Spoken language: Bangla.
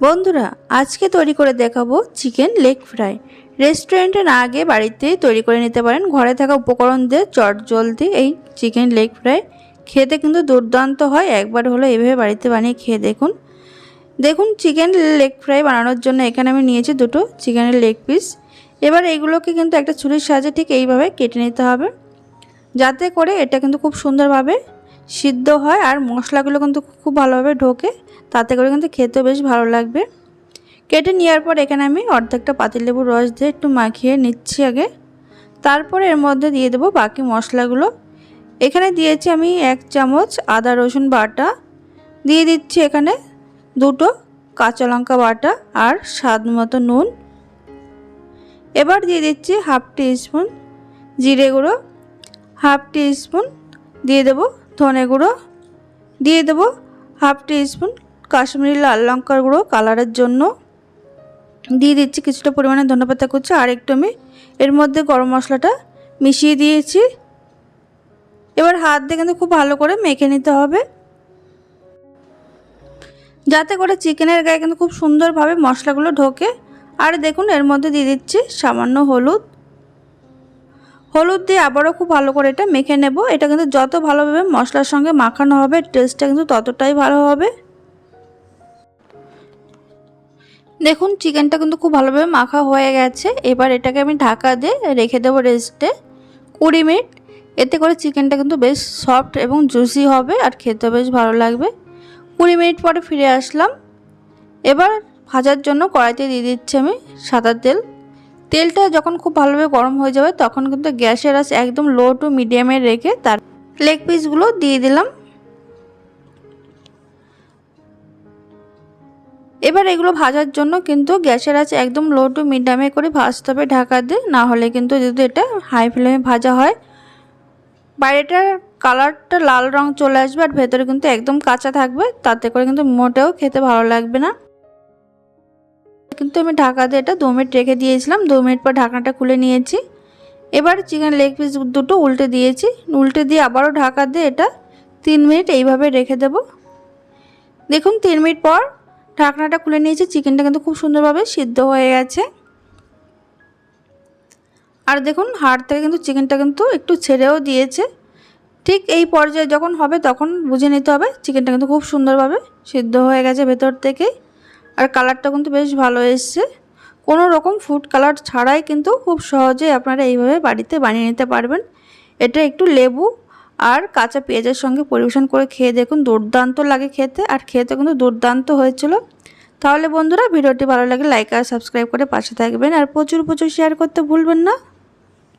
বন্ধুরা, আজকে তৈরি করে দেখাবো চিকেন লেগ ফ্রাই। রেস্টুরেন্টে না আগে বাড়িতেই তৈরি করে নিতে পারেন। ঘরে থাকা উপকরণ দিয়ে চট জলদি এই চিকেন লেগ ফ্রাই খেতে কিন্তু দুর্দান্ত হয়। একবার হলো এভাবে বাড়িতে বানিয়ে খেয়ে দেখুন। দেখুন, চিকেন লেগ ফ্রাই বানানোর জন্য এখানে আমি নিয়েছি দুটো চিকেনের লেগ পিস। এবার এইগুলোকে কিন্তু একটা ছুরির সাহায্যে ঠিক এইভাবে কেটে নিতে হবে। যাতে করে এটা কিন্তু খুব সুন্দরভাবে সিদ্ধ হয় আর মশলাগুলো কিন্তু খুব ভালোভাবে ঢোকে। তাতে করে কিন্তু খেতেও বেশ ভালো লাগবে। কেটে নেওয়ার পর এখানে আমি অর্ধেকটা পাতিলেবুর রস দিয়ে একটু মাখিয়ে নিচ্ছি আগে। তারপরে এর মধ্যে দিয়ে দেবো বাকি মশলাগুলো। এখানে দিয়েছি আমি এক চামচ আদা রসুন বাটা। দিয়ে দিচ্ছি এখানে দুটো কাঁচা লঙ্কা বাটা আর স্বাদ মতো নুন। এবার দিয়ে দিচ্ছি হাফ টি স্পুন জিরে গুঁড়ো। হাফ টি স্পুন দিয়ে দেবো ধনে গুঁড়ো দিয়ে দেবো হাফ স্পুন কাশ্মীরি লাল লঙ্কার গুঁড়ো কালারের জন্য। দিয়ে দিচ্ছি কিছুটা পরিমাণে ধনেপাতা কুচি, আর একটু আমি এর মধ্যে গরম মশলাটা মিশিয়ে দিয়েছি। এবার হাত দিয়ে কিন্তু খুব ভালো করে মেখে নিতে হবে। যাতে করে চিকেনের গায়ে কিন্তু খুব সুন্দরভাবে মশলাগুলো ঢোকে। আর দেখুন, এর মধ্যে দিয়ে দিচ্ছি সামান্য হলুদ। হলুদ দিয়ে আবারও খুব ভালো করে এটা মেখে নেব। এটা কিন্তু যত ভালোভাবে মশলার সঙ্গে মাখানো হবে টেস্টটা কিন্তু ততটাই ভালো হবে। দেখুন চিকেনটা কিন্তু খুব ভালোভাবে মাখা হয়ে গেছে। এবার এটাকে আমি ঢাকা দিয়ে রেখে দেবো রেস্টে কুড়ি মিনিট। এতে করে চিকেনটা কিন্তু বেশ সফট এবং জুসি হবে আর খেতে বেশ ভালো লাগবে। কুড়ি মিনিট পরে ফিরে আসলাম। এবার ভাজার জন্য কড়াইতে দিয়ে দিচ্ছি আমি সাদা তেল। তেলটা যখন খুব ভালোভাবে গরম হয়ে যাবে, তখন কিন্তু গ্যাসের আঁচ একদম লো টু মিডিয়ামে রেখে তার লেগ পিসগুলো দিয়ে দিলাম। এবার এগুলো ভাজার জন্য কিন্তু গ্যাসের আঁচ একদম লো টু মিডিয়ামে করে ভাজতে হবে ঢাকা দিয়ে, না হলে কিন্তু যদি এটা হাই ফ্লেমে ভাজা হয় বাইরেটার কালারটা লাল রং চলে আসবে আর ভেতরে কিন্তু একদম কাঁচা থাকবে, তাতে করে কিন্তু মোটেও খেতে ভালো লাগবে না। কিন্তু আমি ঢাকা দিয়ে এটা দু মিনিট রেখে দিয়েছিলাম। দু মিনিট পর ঢাকনাটা খুলে নিয়েছি। এবার চিকেন লেগ পিস দুটো উল্টে দিয়েছি। উল্টে দিয়ে আবারও ঢাকা দিয়ে এটা তিন মিনিট এইভাবে রেখে দেব। দেখুন, তিন মিনিট পর ঢাকনাটা খুলে নিয়েছি। চিকেনটা কিন্তু খুব সুন্দরভাবে সিদ্ধ হয়ে গেছে। আর দেখুন, হাড় থেকে কিন্তু চিকেনটা কিন্তু একটু ছেড়েও দিয়েছে। ঠিক এই পর্যায়ে যখন হবে তখন বুঝে নিতে হবে, চিকেনটা কিন্তু খুব সুন্দরভাবে সিদ্ধ হয়ে গেছে ভেতর থেকে। আর কালারটা কিন্তু বেশ ভালো এসছে। কোনো রকম ফুড কালার ছাড়াই কিন্তু খুব সহজে আপনারা এইভাবে বাড়িতে বানিয়ে নিতে পারবেন। এটা একটু লেবু আর কাঁচা পেঁয়াজের সঙ্গে পরিবেশন করে খেয়ে দেখুন, দুর্দান্ত লাগে খেতে আর খেতে কিন্তু দুর্দান্ত হয়েছিল। তাহলে বন্ধুরা, ভিডিওটি ভালো লাগে লাইক আর সাবস্ক্রাইব করে পাশে থাকবেন আর প্রচুর প্রচুর শেয়ার করতে ভুলবেন না।